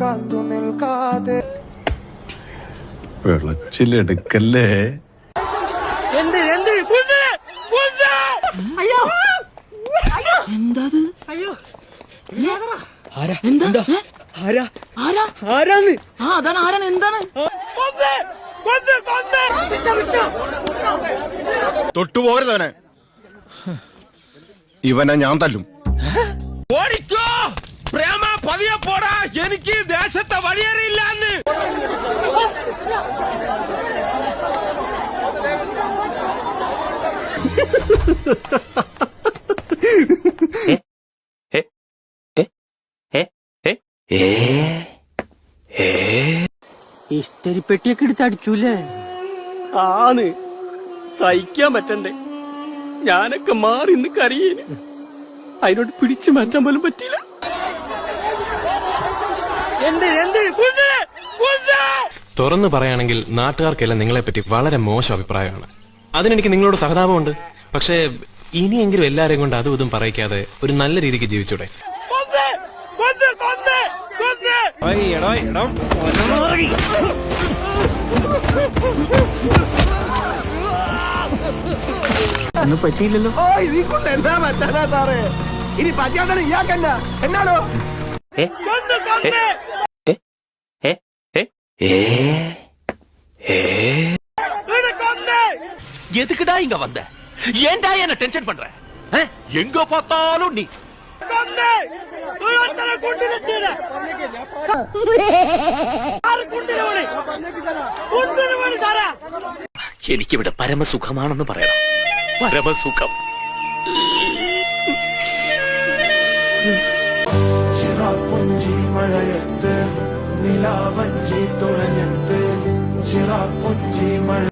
കാത്തു നിൽക്കാതെ. വിളച്ചിലെടുക്കല്ലേ എന്താ ആരാ? ആരാ? ആരാന്ന്? ആ അതാണ് ആരാണ്? എന്താണ്? തൊട്ടുപോരുതവനെ. ഇവനെ ഞാൻ തല്ലും. ഓടിക്കോ! പ്രേമ പതിയെ പോടാ. എനിക്ക് ദേശത്തെ വഴിയേറിയില്ലാന്ന്. ഇസ്തരിപ്പെട്ടിയൊക്കെ എടുത്ത് അടിച്ചൂലേ ആന്ന്. സഹിക്കാൻ പറ്റണ്ടേ. ഞാനൊക്കെ മാറി നിന്ന് കരയേന്. അതിനോട് പിടിച്ചു മാറ്റാൻ പോലും പറ്റിയില്ല എന്ത് എന്ത് കുഞ്ഞ് കുഞ്ഞ് തുറന്നു പറയുകയാണെങ്കിൽ നാട്ടുകാർക്കെല്ലാം നിങ്ങളെപ്പറ്റി വളരെ മോശം അഭിപ്രായമാണ്. അതിനെനിക്ക് നിങ്ങളോട് സഹതാപമുണ്ട്. പക്ഷേ ഇനിയെങ്കിലും എല്ലാരെയും കൊണ്ട് അതും ഇതും പറയിക്കാതെ ഒരു നല്ല രീതിക്ക് ജീവിച്ചൂടെ. ഒന്നും പറ്റിയില്ലല്ലോ. എന്താ പറ്റാനാ സാറേ? ഇനി പറ്റാതെ ഇയാക്കല്ല എന്നാണോ? எதுக்குடா இங்க வந்த ஏன்டா என்ன டென்ஷன் பண்ற ஆ? எங்க பார்த்தாலும் நீ കൊന്ന് ഒരുത്തനെ കൊണ്ടിരുത്തിയത് ആര് കൊണ്ടിരു പണി കൊണ്ടിരു പണി തരാ എനിക്കിവിടെ പരമസുഖമാണെന്ന് പറയണം പരമസുഖം ചിറാപ്പുഞ്ചി മഴയത്ത് നിലാവഞ്ചി തുഴഞ്ഞത്ത് ചിറാപ്പുഞ്ചി മഴ